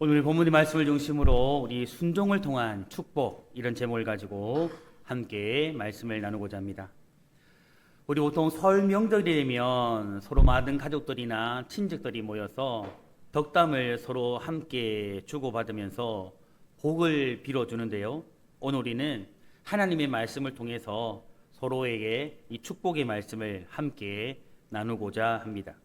오늘 본문의 말씀을 중심으로 우리 순종을 통한 축복 이런 제목을 가지고 함께 말씀을 나누고자 합니다. 우리 보통 설 명절이 되면 서로 많은 가족들이나 친척들이 모여서 덕담을 서로 함께 주고받으면서 복을 빌어주는데요. 오늘 우리는 하나님의 말씀을 통해서 서로에게 이 축복의 말씀을 함께 나누고자 합니다.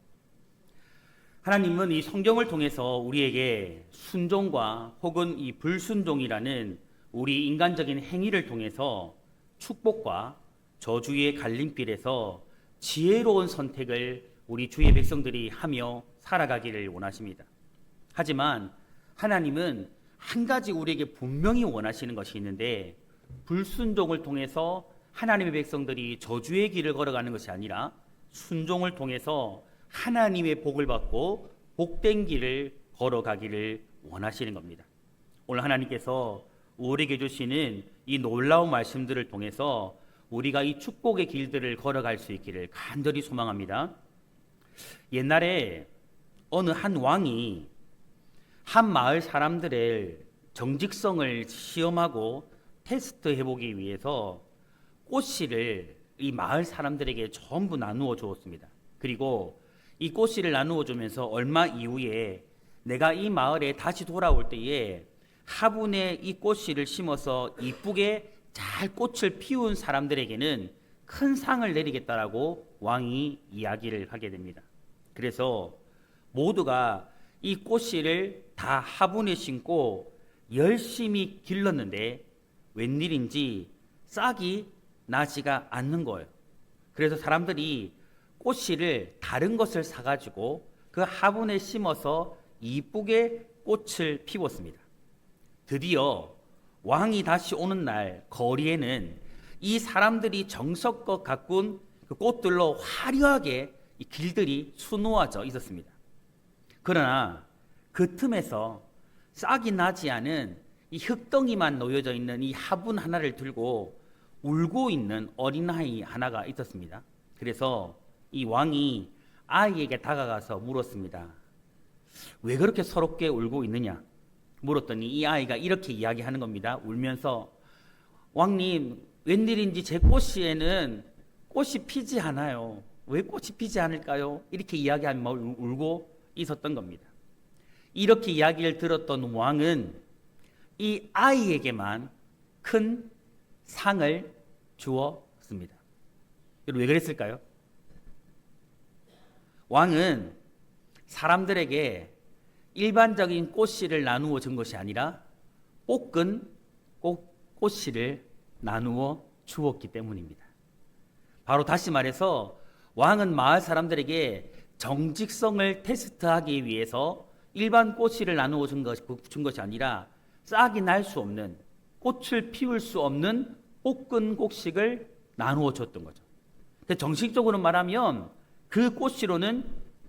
하나님은 이 성경을 통해서 우리에게 순종과 혹은 이 불순종이라는 우리 인간적인 행위를 통해서 축복과 저주의 갈림길에서 지혜로운 선택을 우리 주의 백성들이 하며 살아가기를 원하십니다. 하지만 하나님은 한 가지 우리에게 분명히 원하시는 것이 있는데 불순종을 통해서 하나님의 백성들이 저주의 길을 걸어가는 것이 아니라 순종을 통해서 하나님의 복을 받고 복된 길을 걸어가기를 원하시는 겁니다. 오늘 하나님께서 우리에게 주시는 이 놀라운 말씀들을 통해서 우리가 이 축복의 길들을 걸어갈 수 있기를 간절히 소망합니다. 옛날에 어느 한 왕이 한 마을 사람들의 정직성을 시험하고 테스트 해 보기 위해서 꽃씨를 이 마을 사람들에게 전부 나누어 주었습니다. 그리고 이 꽃씨를 나누어 주면서 얼마 이후에 내가 이 마을에 다시 돌아올 때에 화분에 이 꽃씨를 심어서 이쁘게 잘 꽃을 피운 사람들에게는 큰 상을 내리겠다라고 왕이 이야기를 하게 됩니다. 그래서 모두가 이 꽃씨를 다 화분에 심고 열심히 길렀는데 웬일인지 싹이 나지가 않는 거예요. 그래서 사람들이 꽃씨를 다른 것을 사가지고 그 화분에 심어서 이쁘게 꽃을 피웠습니다. 드디어 왕이 다시 오는 날 거리에는 이 사람들이 정석껏 가꾼 그 꽃들로 화려하게 이 길들이 수놓아져 있었습니다. 그러나 그 틈에서 싹이 나지 않은 이 흙덩이만 놓여져 있는 이 화분 하나를 들고 울고 있는 어린아이 하나가 있었습니다. 그래서 이 왕이 아이에게 다가가서 물었습니다. 왜 그렇게 서럽게 울고 있느냐? 물었더니 이 아이가 이렇게 이야기하는 겁니다. 울면서 왕님 웬일인지 제 꽃씨에는 꽃이 피지 않아요. 왜 꽃이 피지 않을까요? 이렇게 이야기하며 울고 있었던 겁니다. 이렇게 이야기를 들었던 왕은 이 아이에게만 큰 상을 주었습니다. 왜 그랬을까요? 왕은 사람들에게 일반적인 꽃씨를 나누어 준 것이 아니라 꽃, 꽃씨를 나누어 주었기 때문입니다. 바로 다시 말해서 왕은 마을 사람들에게 정직성을 테스트하기 위해서 일반 꽃씨를 나누어 준, 것, 준 것이 아니라 싹이 날 수 없는 꽃을 피울 수 없는 꽃근 곡식을 나누어 줬던 거죠. 정식적으로 말하면 그 꽃씨로는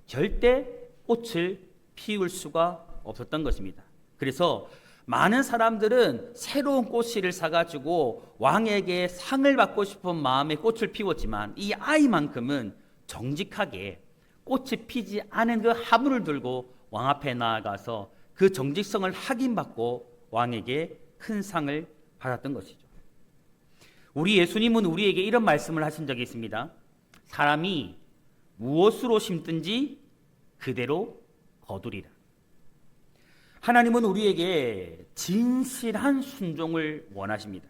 절대 꽃을 피울 수가 없었던 것입니다. 그래서 많은 사람들은 새로운 꽃씨를 사가지고 왕에게 상을 받고 싶은 마음에 꽃을 피웠지만 이 아이만큼은 정직하게 꽃이 피지 않은 그 화분을 들고 왕 앞에 나아가서 그 정직성을 확인받고 왕에게 큰 상을 받았던 것이죠. 우리 예수님은 우리에게 이런 말씀을 하신 적이 있습니다. 사람이 무엇으로 심든지 그대로 거두리라. 하나님은 우리에게 진실한 순종을 원하십니다.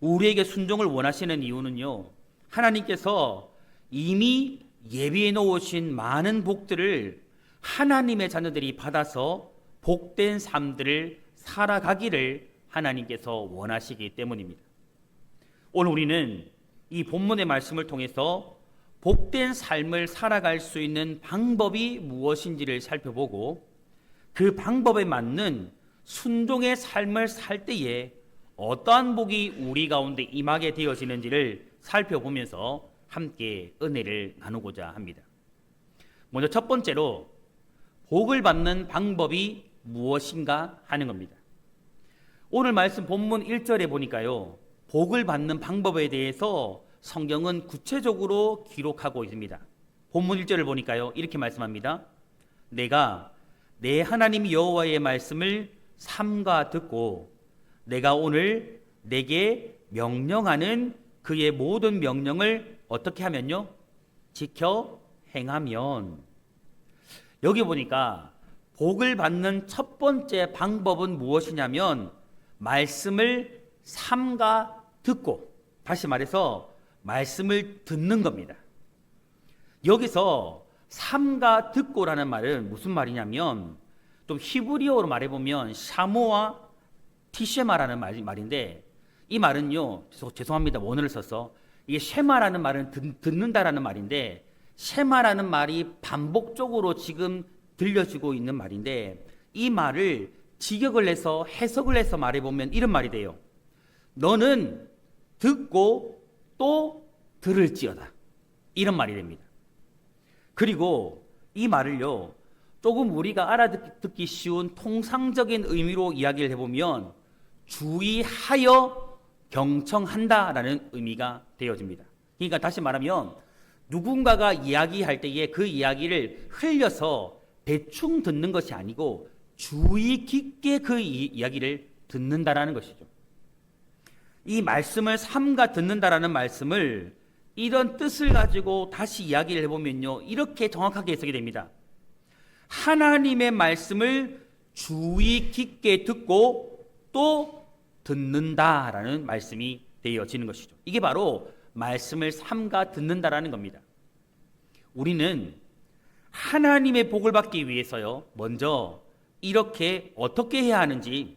우리에게 순종을 원하시는 이유는요. 하나님께서 이미 예비해 놓으신 많은 복들을 하나님의 자녀들이 받아서 복된 삶들을 살아가기를 하나님께서 원하시기 때문입니다. 오늘 우리는 이 본문의 말씀을 통해서 복된 삶을 살아갈 수 있는 방법이 무엇인지를 살펴보고 그 방법에 맞는 순종의 삶을 살 때에 어떠한 복이 우리 가운데 임하게 되어지는지를 살펴보면서 함께 은혜를 나누고자 합니다. 먼저 첫 번째로 복을 받는 방법이 무엇인가 하는 겁니다. 오늘 말씀 본문 1절에 보니까요. 복을 받는 방법에 대해서 성경은 구체적으로 기록하고 있습니다. 본문 1절을 보니까요. 이렇게 말씀합니다. 내가 내 하나님 여호와의 말씀을 삼가 듣고 내가 오늘 내게 명령하는 그의 모든 명령을 어떻게 하면요? 지켜 행하면 여기 보니까 복을 받는 첫 번째 방법은 무엇이냐면 말씀을 삼가 듣고 다시 말해서 말씀을 듣는 겁니다. 여기서 삼가 듣고라는 말은 무슨 말이냐면 좀 히브리어로 말해보면 샤모와 티쉐마라는 말, 말인데 이 말은요 죄송- 죄송합니다 원어를 써서 이게 쉐마라는 말은 듣, 듣는다라는 말인데 쉐마라는 말이 반복적으로 지금 들려지고 있는 말인데 이 말을 직역을 해서 해석을 해서 말해보면 이런 말이 돼요 너는 듣고 또 들을지어다 이런 말이 됩니다 그리고 이 말을요, 조금 우리가 알아듣기 쉬운 통상적인 의미로 이야기를 해보면 주의하여 경청한다라는 의미가 되어집니다. 그러니까 다시 말하면 누군가가 이야기할 때에 그 이야기를 흘려서 대충 듣는 것이 아니고 주의 깊게 그 이- 이야기를 듣는다라는 것이죠. 이 말씀을 삼가 듣는다라는 말씀을 이런 뜻을 가지고 다시 이야기를 해보면요. 이렇게 정확하게 해석이 됩니다. 하나님의 말씀을 주의 깊게 듣고 또 듣는다라는 말씀이 되어지는 것이죠. 이게 바로 말씀을 삼가 듣는다라는 겁니다. 우리는 하나님의 복을 받기 위해서요. 먼저 이렇게 어떻게 해야 하는지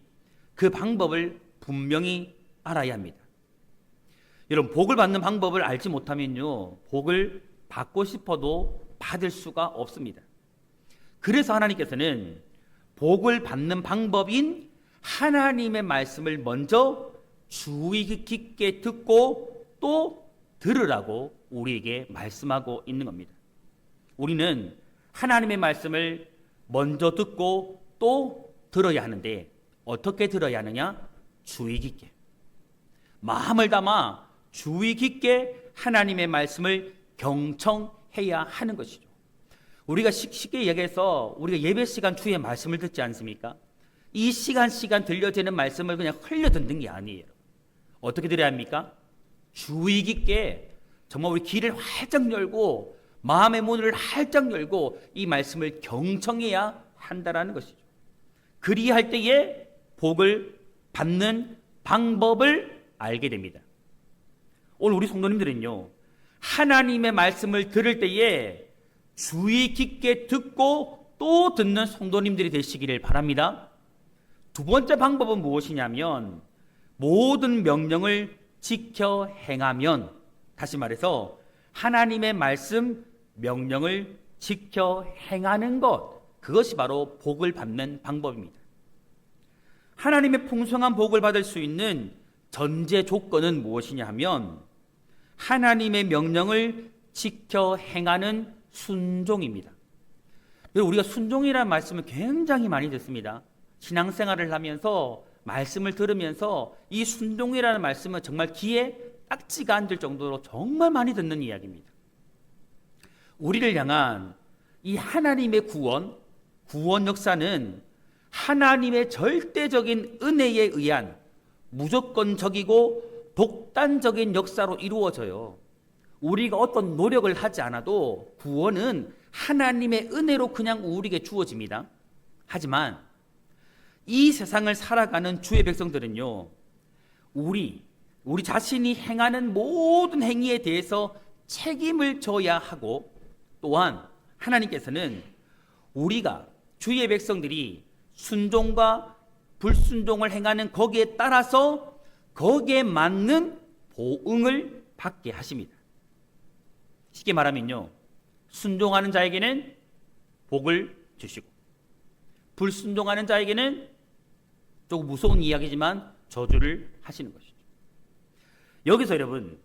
그 방법을 분명히 알아야 합니다. 여러분 복을 받는 방법을 알지 못하면요 복을 받고 싶어도 받을 수가 없습니다. 그래서 하나님께서는 복을 받는 방법인 하나님의 말씀을 먼저 주의 깊게 듣고 또 들으라고 우리에게 말씀하고 있는 겁니다. 우리는 하나님의 말씀을 먼저 듣고 또 들어야 하는데 어떻게 들어야 하느냐? 주의 깊게. 마음을 담아 주의 깊게 하나님의 말씀을 경청해야 하는 것이죠. 우리가 쉽- 쉽게 얘기해서 우리가 예배 시간 주에 말씀을 듣지 않습니까? 이 시간 시간 들려지는 말씀을 그냥 흘려 듣는 게 아니에요. 어떻게 들어야 합니까? 주의 깊게 정말 우리 귀를 활짝 열고 마음의 문을 활짝 열고 이 말씀을 경청해야 한다라는 것이죠. 그리할 때에 복을 받는 방법을 알게 됩니다. 오늘 우리 성도님들은요, 하나님의 말씀을 들을 때에 주의 깊게 듣고 또 듣는 성도님들이 되시기를 바랍니다. 두 번째 방법은 무엇이냐면, 모든 명령을 지켜 행하면, 다시 말해서, 하나님의 말씀, 명령을 지켜 행하는 것, 그것이 바로 복을 받는 방법입니다. 하나님의 풍성한 복을 받을 수 있는 전제 조건은 무엇이냐 하면 하나님의 명령을 지켜 행하는 순종입니다. 우리가 순종이라는 말씀을 굉장히 많이 듣습니다. 신앙생활을 하면서 말씀을 들으면서 이 순종이라는 말씀은 정말 귀에 딱지가 안들 정도로 정말 많이 듣는 이야기입니다. 우리를 향한 이 하나님의 구원, 구원 역사는 하나님의 절대적인 은혜에 의한 무조건적이고 독단적인 역사로 이루어져요. 우리가 어떤 노력을 하지 않아도 구원은 하나님의 은혜로 그냥 우리에게 주어집니다. 하지만 이 세상을 살아가는 주의 백성들은요, 우리, 우리 자신이 행하는 모든 행위에 대해서 책임을 져야 하고 또한 하나님께서는 우리가 주의 백성들이 순종과 불순종을 행하는 거기에 따라서 거기에 맞는 보응을 받게 하십니다. 쉽게 말하면요. 순종하는 자에게는 복을 주시고 불순종하는 자에게는 조금 무서운 이야기지만 저주를 하시는 것이죠. 여기서 여러분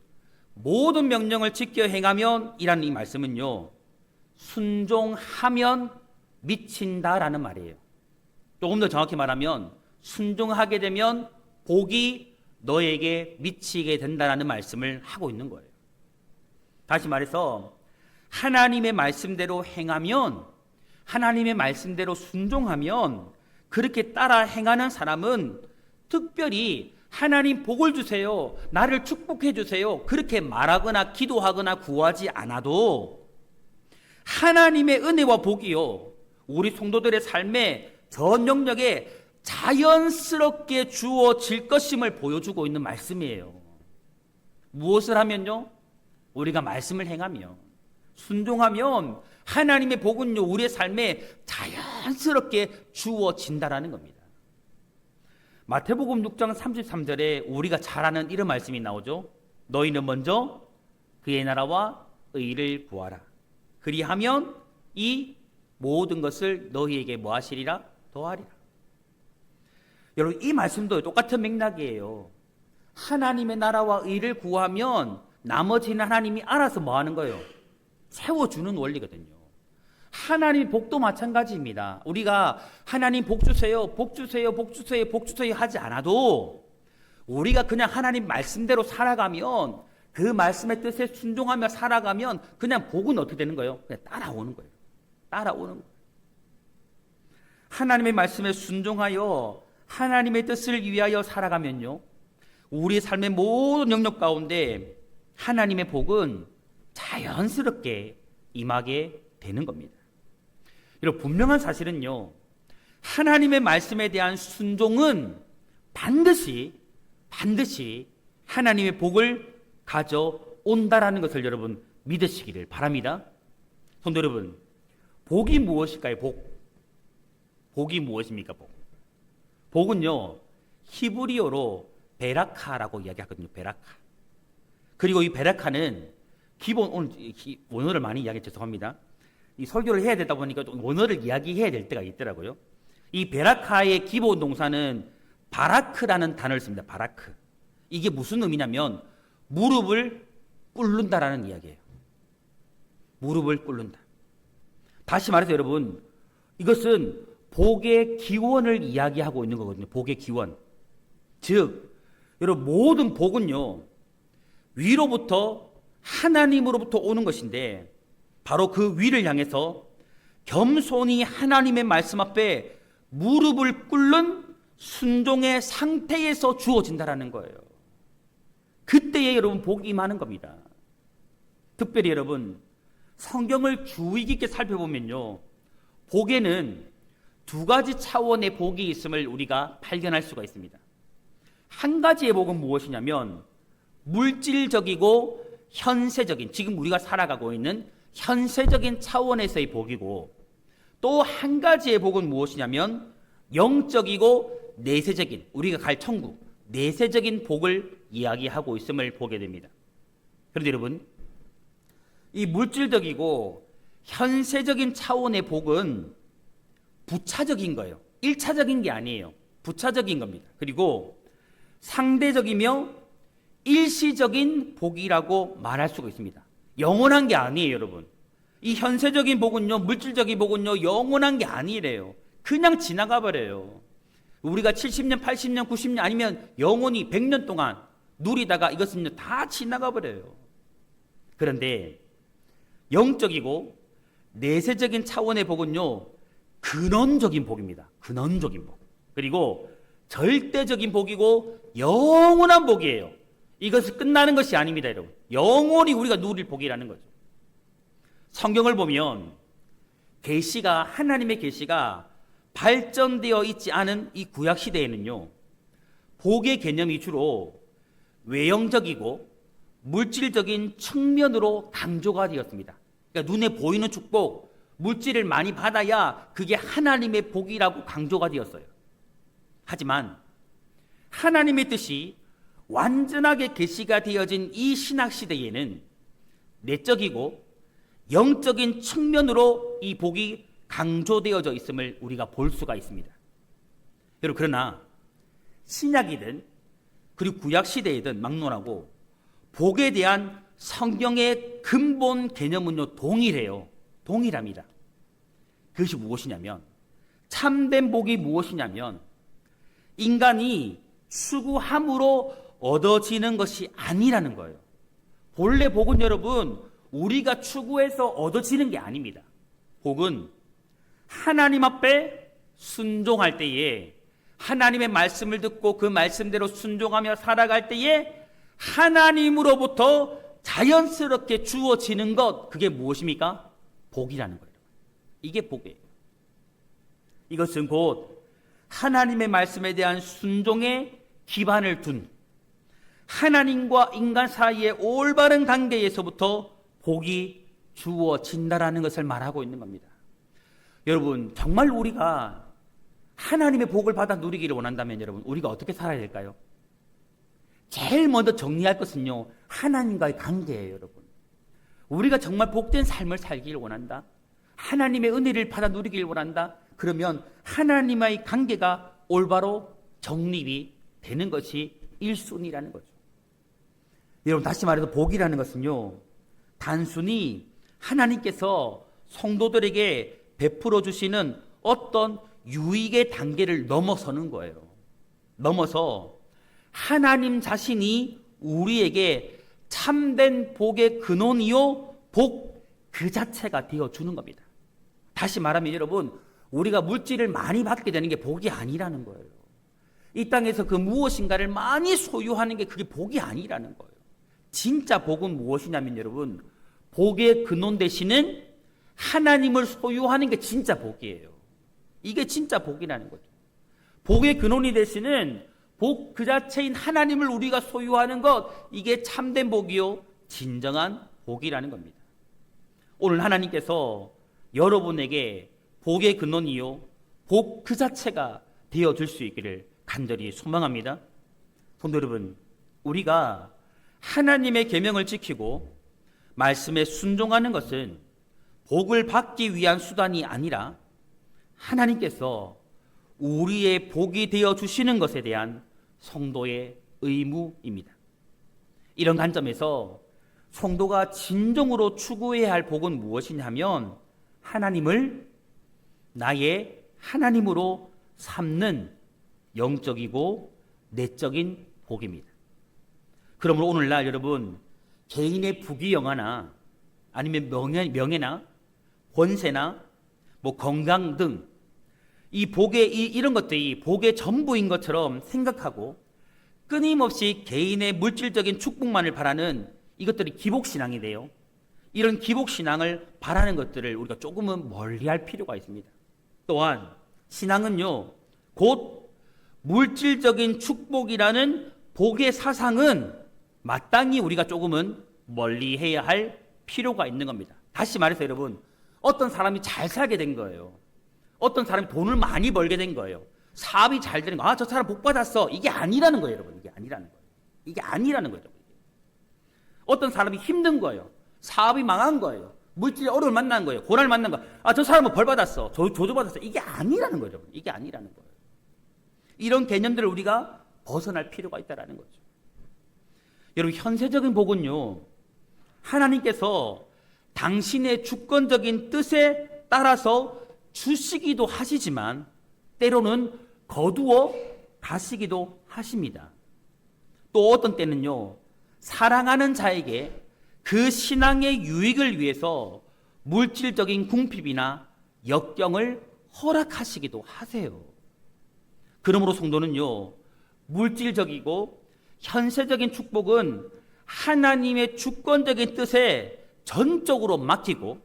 모든 명령을 지켜 행하면 이라는 이 말씀은요. 순종하면 미친다라는 말이에요. 조금 더 정확히 말하면 순종하게 되면 복이 너에게 미치게 된다라는 말씀을 하고 있는 거예요. 다시 말해서 하나님의 말씀대로 행하면 하나님의 말씀대로 순종하면 그렇게 따라 행하는 사람은 특별히 하나님 복을 주세요. 나를 축복해 주세요. 그렇게 말하거나 기도하거나 구하지 않아도 하나님의 은혜와 복이요. 우리 성도들의 삶에 전 영역에 자연스럽게 주어질 것임을 보여주고 있는 말씀이에요. 무엇을 하면요? 우리가 말씀을 행하면 순종하면 하나님의 복은요 우리의 삶에 자연스럽게 주어진다라는 겁니다. 마태복음 6장 33절에 우리가 잘 아는 이런 말씀이 나오죠. 너희는 먼저 그의 나라와 의를 구하라. 그리하면 이 모든 것을 너희에게 뭐 하시리라? 더하리라. 여러분 이 말씀도 똑같은 맥락이에요. 하나님의 나라와 의를 구하면 나머지는 하나님이 알아서 뭐 하는 거예요? 채워주는 원리거든요. 하나님 복도 마찬가지입니다. 우리가 하나님 복 주세요, 복 주세요, 복 주세요, 복 주세요 하지 않아도 우리가 그냥 하나님 말씀대로 살아가면 그 말씀의 뜻에 순종하며 살아가면 그냥 복은 어떻게 되는 거예요? 그냥 따라오는 거예요. 따라오는 거예요. 하나님의 말씀에 순종하여 하나님의 뜻을 위하여 살아가면요. 우리 삶의 모든 영역 가운데 하나님의 복은 자연스럽게 임하게 되는 겁니다. 여러분 분명한 사실은요. 하나님의 말씀에 대한 순종은 반드시 반드시 하나님의 복을 가져온다라는 것을 여러분 믿으시기를 바랍니다. 성도 여러분, 복이 무엇일까요? 복. 복이 무엇입니까? 복. 복은요. 히브리어로 베라카라고 이야기하거든요. 베라카. 그리고 이 베라카는 기본 오늘 이 원어를 많이 이야기 죄송합니다. 이 설교를 해야 되다 보니까 좀 원어를 이야기해야 될 때가 있더라고요. 이 베라카의 기본 동사는 바라크라는 단어를 씁니다. 바라크. 이게 무슨 의미냐면 무릎을 꿇는다라는 이야기예요. 무릎을 꿇는다. 다시 말해서 여러분 이것은 복의 기원을 이야기하고 있는 거거든요. 복의 기원. 즉 여러분 모든 복은요 위로부터 하나님으로부터 오는 것인데 바로 그 위를 향해서 겸손히 하나님의 말씀 앞에 무릎을 꿇는 순종의 상태에서 주어진다라는 거예요. 그때에 여러분 복이 임하는 겁니다. 특별히 여러분 성경을 주의 깊게 살펴보면요. 복에는 두 가지 차원의 복이 있음을 우리가 발견할 수가 있습니다. 한 가지의 복은 무엇이냐면 물질적이고 현세적인 지금 우리가 살아가고 있는 현세적인 차원에서의 복이고 또 한 가지의 복은 무엇이냐면 영적이고 내세적인 우리가 갈 천국 내세적인 복을 이야기하고 있음을 보게 됩니다. 그런데 여러분 이 물질적이고 현세적인 차원의 복은 부차적인 거예요. 1차적인 게 아니에요. 부차적인 겁니다. 그리고 상대적이며 일시적인 복이라고 말할 수가 있습니다. 영원한 게 아니에요, 여러분. 이 현세적인 복은요, 물질적인 복은요, 영원한 게 아니래요. 그냥 지나가 버려요. 우리가 70년, 80년, 90년 아니면 영원히 100년 동안 누리다가 이것은 다 지나가 버려요. 그런데 영적이고 내세적인 차원의 복은요, 근원적인 복입니다. 근원적인 복. 그리고 절대적인 복이고 영원한 복이에요. 이것이 끝나는 것이 아닙니다, 여러분. 영원히 우리가 누릴 복이라는 거죠. 성경을 보면 계시가 하나님의 계시가 발전되어 있지 않은 이 구약 시대에는요. 복의 개념이 주로 외형적이고 물질적인 측면으로 강조가 되었습니다. 그러니까 눈에 보이는 축복, 물질을 많이 받아야 그게 하나님의 복이라고 강조가 되었어요. 하지만 하나님의 뜻이 완전하게 계시가 되어진 이 신학 시대에는 내적이고 영적인 측면으로 이 복이 강조되어져 있음을 우리가 볼 수가 있습니다. 여러분 그러나 신약이든 그리고 구약 시대이든 막론하고 복에 대한 성경의 근본 개념은요 동일해요. 동일합니다. 그것이 무엇이냐면 참된 복이 무엇이냐면 인간이 추구함으로 얻어지는 것이 아니라는 거예요. 본래 복은 여러분 우리가 추구해서 얻어지는 게 아닙니다. 복은 하나님 앞에 순종할 때에 하나님의 말씀을 듣고 그 말씀대로 순종하며 살아갈 때에 하나님으로부터 자연스럽게 주어지는 것 그게 무엇입니까? 복이라는 거예요. 이게 복이에요. 이것은 곧 하나님의 말씀에 대한 순종에 기반을 둔 하나님과 인간 사이의 올바른 관계에서부터 복이 주어진다라는 것을 말하고 있는 겁니다. 여러분, 정말 우리가 하나님의 복을 받아 누리기를 원한다면 여러분, 우리가 어떻게 살아야 될까요? 제일 먼저 정리할 것은요, 하나님과의 관계예요, 여러분. 우리가 정말 복된 삶을 살기를 원한다. 하나님의 은혜를 받아 누리기를 원한다. 그러면 하나님과의 관계가 올바로 정립이 되는 것이 1순위라는 거죠. 여러분, 다시 말해서 복이라는 것은요, 단순히 하나님께서 성도들에게 베풀어 주시는 어떤 유익의 단계를 넘어서는 거예요. 넘어서 하나님 자신이 우리에게 참된 복의 근원이요, 복 그 자체가 되어 주는 겁니다. 다시 말하면 여러분, 우리가 물질을 많이 받게 되는 게 복이 아니라는 거예요. 이 땅에서 그 무엇인가를 많이 소유하는 게 그게 복이 아니라는 거예요. 진짜 복은 무엇이냐면 여러분, 복의 근원 되시는 하나님을 소유하는 게 진짜 복이에요. 이게 진짜 복이라는 거죠. 복의 근원이 되시는 복 그 자체인 하나님을 우리가 소유하는 것, 이게 참된 복이요, 진정한 복이라는 겁니다. 오늘 하나님께서 여러분에게 복의 근원이요, 복 그 자체가 되어 줄 수 있기를 간절히 소망합니다. 성도 여러분, 우리가 하나님의 계명을 지키고 말씀에 순종하는 것은 복을 받기 위한 수단이 아니라 하나님께서 우리의 복이 되어 주시는 것에 대한 성도의 의무입니다. 이런 관점에서 성도가 진정으로 추구해야 할 복은 무엇이냐면 하나님을 나의 하나님으로 삼는 영적이고 내적인 복입니다. 그러므로 오늘날 여러분 개인의 부귀영화나 아니면 명예, 명예나 권세나 뭐 건강 등 이 복의 이, 이런 것들이 복의 전부인 것처럼 생각하고 끊임없이 개인의 물질적인 축복만을 바라는 이것들이 기복 신앙이 돼요. 이런 기복 신앙을 바라는 것들을 우리가 조금은 멀리 할 필요가 있습니다. 또한 신앙은요 곧 물질적인 축복이라는 복의 사상은 마땅히 우리가 조금은 멀리 해야 할 필요가 있는 겁니다. 다시 말해서 여러분, 어떤 사람이 잘 살게 된 거예요. 어떤 사람이 돈을 많이 벌게 된 거예요. 사업이 잘 되는 거. 아, 저 사람 복 받았어. 이게 아니라는 거예요, 여러분. 이게 아니라는 거예요. 이게 아니라는 거예요. 어떤 사람이 힘든 거예요. 사업이 망한 거예요. 물질의 어려움을 만난 거예요. 고난을 만난 거. 아, 저 사람은 벌 받았어. 조, 조조 받았어. 이게 아니라는 거죠. 이게 아니라는 거예요. 이런 개념들을 우리가 벗어날 필요가 있다라는 거죠. 여러분, 현세적인 복은요, 하나님께서 당신의 주권적인 뜻에 따라서 주시기도 하시지만, 때로는 거두어 가시기도 하십니다. 또 어떤 때는요, 사랑하는 자에게 그 신앙의 유익을 위해서 물질적인 궁핍이나 역경을 허락하시기도 하세요. 그러므로 성도는요, 물질적이고 현세적인 축복은 하나님의 주권적인 뜻에 전적으로 맡기고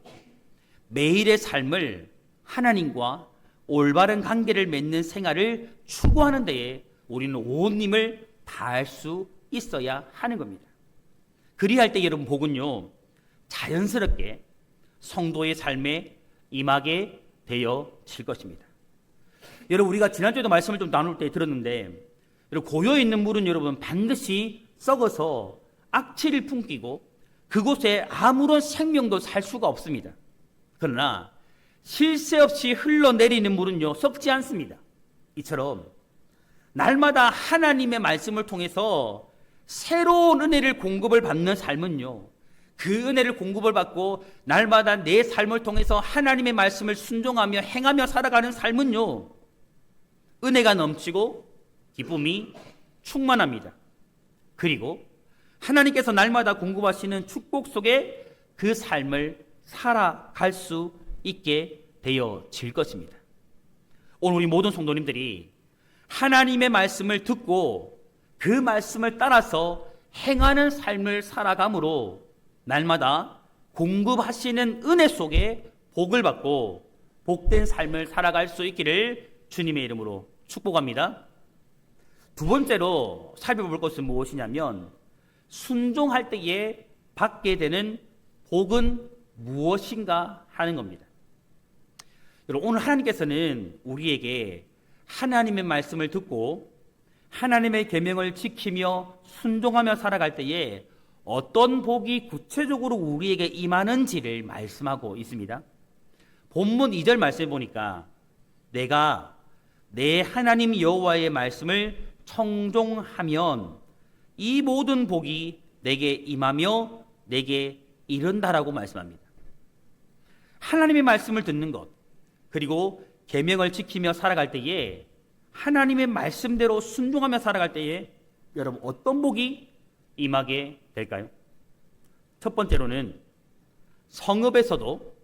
매일의 삶을 하나님과 올바른 관계를 맺는 생활을 추구하는 데에 우리는 온 힘을 다할 수 있어야 하는 겁니다. 그리할 때 여러분 복은요 자연스럽게 성도의 삶에 임하게 되어질 것입니다. 여러분 우리가 지난주에도 말씀을 좀 나눌 때 들었는데 고여 있는 물은 여러분 반드시 썩어서 악취를 품기고 그곳에 아무런 생명도 살 수가 없습니다. 그러나 쉴새 없이 흘러내리는 물은요 썩지 않습니다. 이처럼 날마다 하나님의 말씀을 통해서 새로운 은혜를 공급을 받는 삶은요. 그 은혜를 공급을 받고 날마다 내 삶을 통해서 하나님의 말씀을 순종하며 행하며 살아가는 삶은요. 은혜가 넘치고 기쁨이 충만합니다. 그리고 하나님께서 날마다 공급하시는 축복 속에 그 삶을 살아갈 수 있게 되어질 것입니다. 오늘 우리 모든 성도님들이 하나님의 말씀을 듣고 그 말씀을 따라서 행하는 삶을 살아감으로 날마다 공급하시는 은혜 속에 복을 받고 복된 삶을 살아갈 수 있기를 주님의 이름으로 축복합니다. 두 번째로 살펴볼 것은 무엇이냐면 순종할 때에 받게 되는 복은 무엇인가 하는 겁니다. 여러분 오늘 하나님께서는 우리에게 하나님의 말씀을 듣고 하나님의 계명을 지키며 순종하며 살아갈 때에 어떤 복이 구체적으로 우리에게 임하는지를 말씀하고 있습니다. 본문 2절 말씀해 보니까 내가 내 하나님 여호와의 말씀을 청종하면 이 모든 복이 내게 임하며 내게 이른다라고 말씀합니다. 하나님의 말씀을 듣는 것 그리고 계명을 지키며 살아갈 때에 하나님의 말씀대로 순종하며 살아갈 때에 여러분 어떤 복이 임하게 될까요? 첫 번째로는 성읍에서도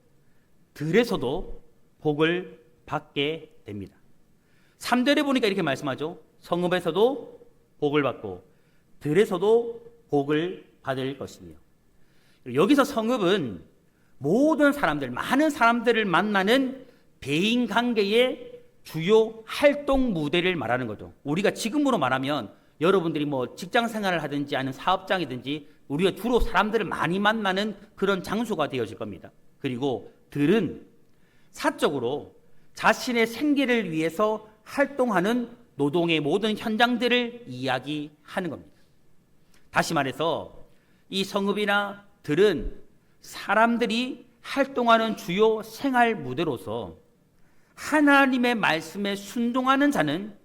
들에서도 복을 받게 됩니다. 3절에 보니까 이렇게 말씀하죠. 성읍에서도 복을 받고 들에서도 복을 받을 것이며 여기서 성읍은 모든 사람들, 많은 사람들을 만나는 대인 관계의 주요 활동 무대를 말하는 거죠. 우리가 지금으로 말하면 여러분들이 뭐 직장 생활을 하든지 아니면 사업장이든지 우리가 주로 사람들을 많이 만나는 그런 장소가 되어질 겁니다. 그리고 들은 사적으로 자신의 생계를 위해서 활동하는 노동의 모든 현장들을 이야기하는 겁니다. 다시 말해서 이 성읍이나 들은 사람들이 활동하는 주요 생활 무대로서 하나님의 말씀에 순종하는 자는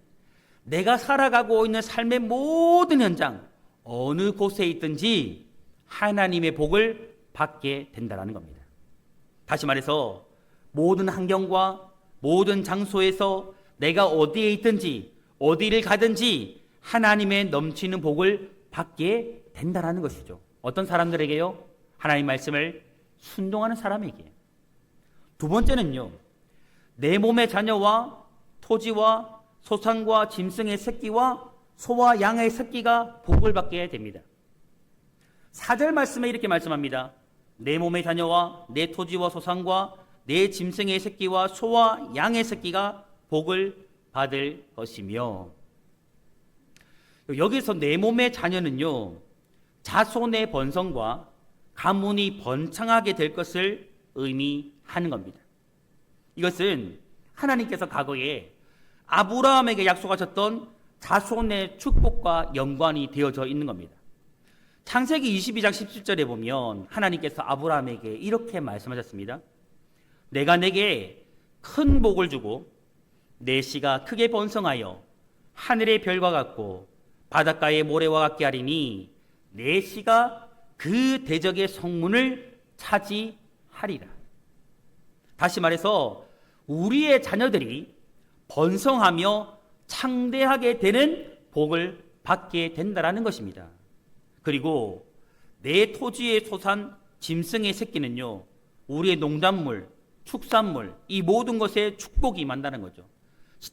내가 살아가고 있는 삶의 모든 현장, 어느 곳에 있든지 하나님의 복을 받게 된다는 겁니다. 다시 말해서 모든 환경과 모든 장소에서 내가 어디에 있든지 어디를 가든지 하나님의 넘치는 복을 받게 된다는 것이죠. 어떤 사람들에게요? 하나님 말씀을 순종하는 사람에게. 두 번째는요. 내 몸의 자녀와 토지와 소산과 짐승의 새끼와 소와 양의 새끼가 복을 받게 됩니다. 사절 말씀에 이렇게 말씀합니다. 내 몸의 자녀와 내 토지와 소산과 내 짐승의 새끼와 소와 양의 새끼가 복을 받을 것이며 여기서 내 몸의 자녀는요 자손의 번성과 가문이 번창하게 될 것을 의미하는 겁니다. 이것은 하나님께서 과거에 아브라함에게 약속하셨던 자손의 축복과 연관이 되어져 있는 겁니다. 창세기 22장 17절에 보면 하나님께서 아브라함에게 이렇게 말씀하셨습니다. 내가 내게 큰 복을 주고 내 씨가 크게 번성하여 하늘의 별과 같고 바닷가의 모래와 같게 하리니 내 씨가 그 대적의 성문을 차지하리라. 다시 말해서 우리의 자녀들이 번성하며 창대하게 되는 복을 받게 된다라는 것입니다. 그리고 내 토지의 소산 짐승의 새끼는요, 우리의 농작물, 축산물, 이 모든 것에 축복이 만다는 거죠.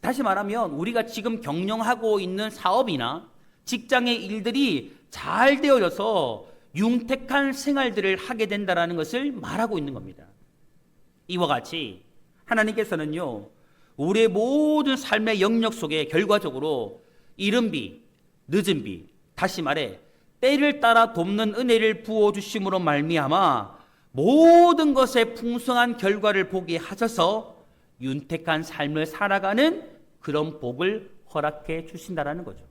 다시 말하면 우리가 지금 경영하고 있는 사업이나 직장의 일들이 잘 되어져서 융택한 생활들을 하게 된다라는 것을 말하고 있는 겁니다. 이와 같이 하나님께서는요, 우리의 모든 삶의 영역 속에 결과적으로 이른 비, 늦은 비, 다시 말해 때를 따라 돕는 은혜를 부어 주심으로 말미암아 모든 것에 풍성한 결과를 보게 하셔서 윤택한 삶을 살아가는 그런 복을 허락해 주신다라는 거죠.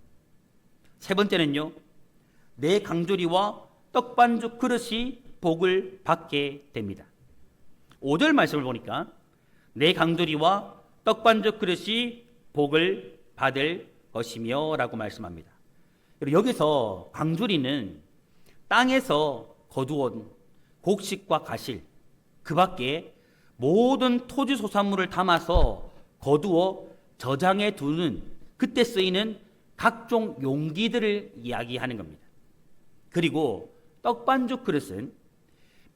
세 번째는요. 내 강조리와 떡반죽 그릇이 복을 받게 됩니다. 5절 말씀을 보니까 내 강조리와 떡반죽 그릇이 복을 받을 것이며 라고 말씀합니다. 여기서 강조리는 땅에서 거두온 곡식과 가실 그 밖에 모든 토지 소산물을 담아서 거두어 저장해 두는 그때 쓰이는 각종 용기들을 이야기하는 겁니다. 그리고 떡반죽 그릇은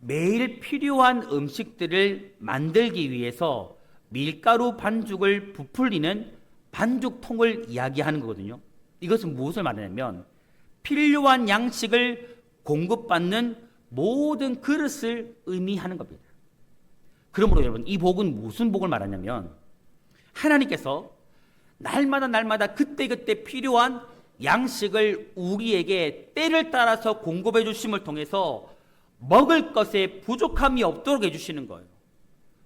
매일 필요한 음식들을 만들기 위해서 밀가루 반죽을 부풀리는 반죽통을 이야기하는 거거든요. 이것은 무엇을 말하냐면 필요한 양식을 공급받는 모든 그릇을 의미하는 겁니다. 그러므로 여러분 이 복은 무슨 복을 말하냐면 하나님께서 날마다 날마다 그때그때 필요한 양식을 우리에게 때를 따라서 공급해 주심을 통해서 먹을 것에 부족함이 없도록 해 주시는 거예요.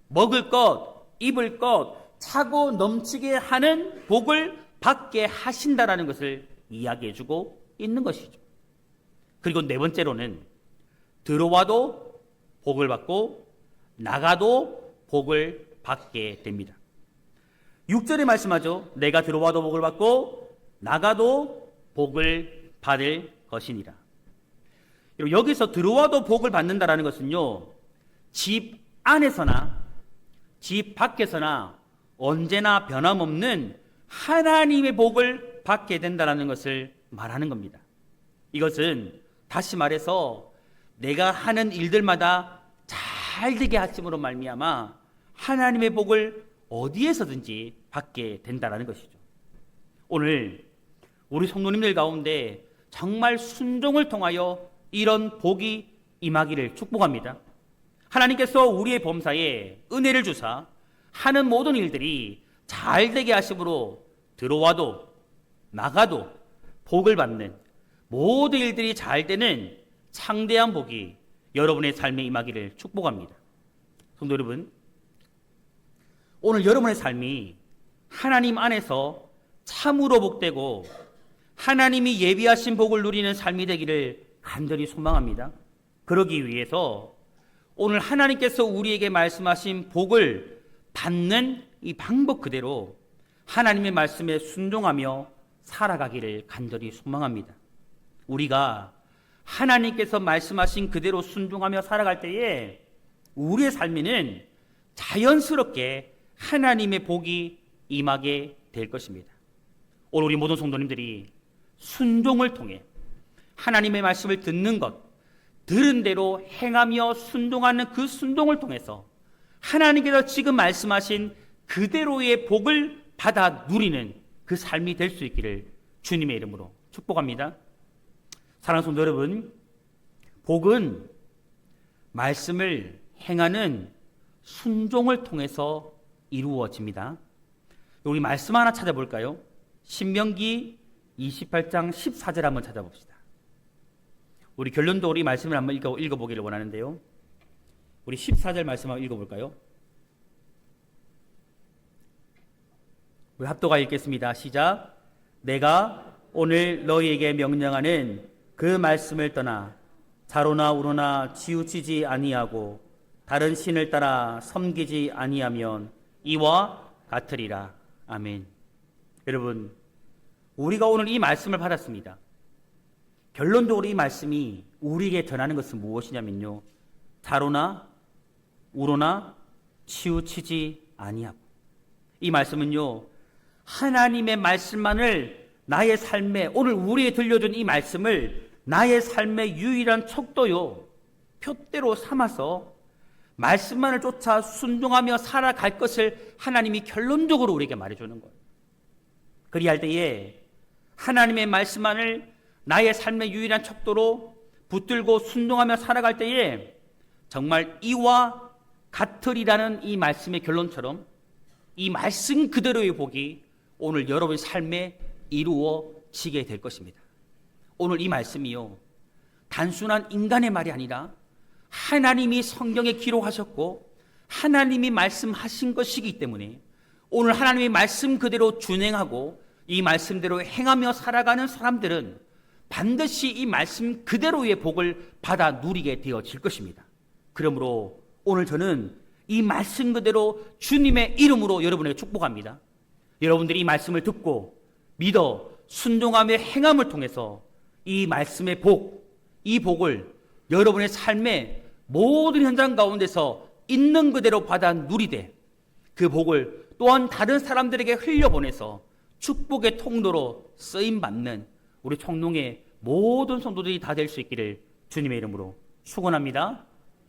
먹을 것, 입을 것, 차고 넘치게 하는 복을 받게 하신다라는 것을 이야기해 주고 있는 것이죠. 그리고 네 번째로는 들어와도 복을 받고 나가도 복을 받게 됩니다. 6절에 말씀하죠. 내가 들어와도 복을 받고 나가도 복을 받을 것이니라. 여기서 들어와도 복을 받는다라는 것은요. 집 안에서나 집 밖에서나 언제나 변함없는 하나님의 복을 받게 된다라는 것을 말하는 겁니다. 이것은 다시 말해서 내가 하는 일들마다 잘 되게 하심으로 말미암아 하나님의 복을 어디에서든지 받게 된다라는 것이죠. 오늘 우리 성도님들 가운데 정말 순종을 통하여 이런 복이 임하기를 축복합니다. 하나님께서 우리의 범사에 은혜를 주사 하는 모든 일들이 잘 되게 하심으로 들어와도 나가도 복을 받는 모든 일들이 잘 되는 창대한 복이 여러분의 삶에 임하기를 축복합니다. 성도 여러분, 오늘 여러분의 삶이 하나님 안에서 참으로 복되고 하나님이 예비하신 복을 누리는 삶이 되기를 간절히 소망합니다. 그러기 위해서 오늘 하나님께서 우리에게 말씀하신 복을 받는 이 방법 그대로 하나님의 말씀에 순종하며 살아가기를 간절히 소망합니다. 우리가 하나님께서 말씀하신 그대로 순종하며 살아갈 때에 우리의 삶에는 자연스럽게 하나님의 복이 임하게 될 것입니다. 오늘 우리 모든 성도님들이 순종을 통해 하나님의 말씀을 듣는 것, 들은 대로 행하며 순종하는 그 순종을 통해서 하나님께서 지금 말씀하신 그대로의 복을 받아 누리는 그 삶이 될 수 있기를 주님의 이름으로 축복합니다. 사랑하는 성도 여러분, 복은 말씀을 행하는 순종을 통해서 이루어집니다. 우리 말씀 하나 찾아볼까요? 신명기 28장 14절 한번 찾아봅시다. 우리 결론도 우리 말씀을 한번 읽어, 읽어보기를 원하는데요. 우리 14절 말씀 한번 읽어볼까요? 우리 합도가 읽겠습니다. 시작. 내가 오늘 너희에게 명령하는 그 말씀을 떠나 자로나 우로나 치우치지 아니하고 다른 신을 따라 섬기지 아니하면 이와 같으리라. 아멘. 여러분, 우리가 오늘 이 말씀을 받았습니다. 결론적으로 이 말씀이 우리에게 전하는 것은 무엇이냐면요. 자로나 우로나 치우치지 아니하고. 이 말씀은요. 하나님의 말씀만을 나의 삶에 오늘 우리에 들려준 이 말씀을 나의 삶의 유일한 척도요. 표대로 삼아서 말씀만을 쫓아 순종하며 살아갈 것을 하나님이 결론적으로 우리에게 말해주는 거예요. 그리할 때에 하나님의 말씀만을 나의 삶의 유일한 척도로 붙들고 순종하며 살아갈 때에 정말 이와 같으리라는 이 말씀의 결론처럼 이 말씀 그대로의 복이 오늘 여러분의 삶에 이루어지게 될 것입니다. 오늘 이 말씀이요. 단순한 인간의 말이 아니라 하나님이 성경에 기록하셨고 하나님이 말씀하신 것이기 때문에 오늘 하나님의 말씀 그대로 준행하고 이 말씀대로 행하며 살아가는 사람들은 반드시 이 말씀 그대로의 복을 받아 누리게 되어질 것입니다. 그러므로 오늘 저는 이 말씀 그대로 주님의 이름으로 여러분에게 축복합니다. 여러분들이 이 말씀을 듣고 믿어 순종하며 행함을 통해서 이 말씀의 복, 이 복을 여러분의 삶의 모든 현장 가운데서 있는 그대로 받아 누리되 그 복을 또한 다른 사람들에게 흘려보내서 축복의 통로로 쓰임 받는 우리 청농의 모든 성도들이 다 될 수 있기를 주님의 이름으로 축원합니다.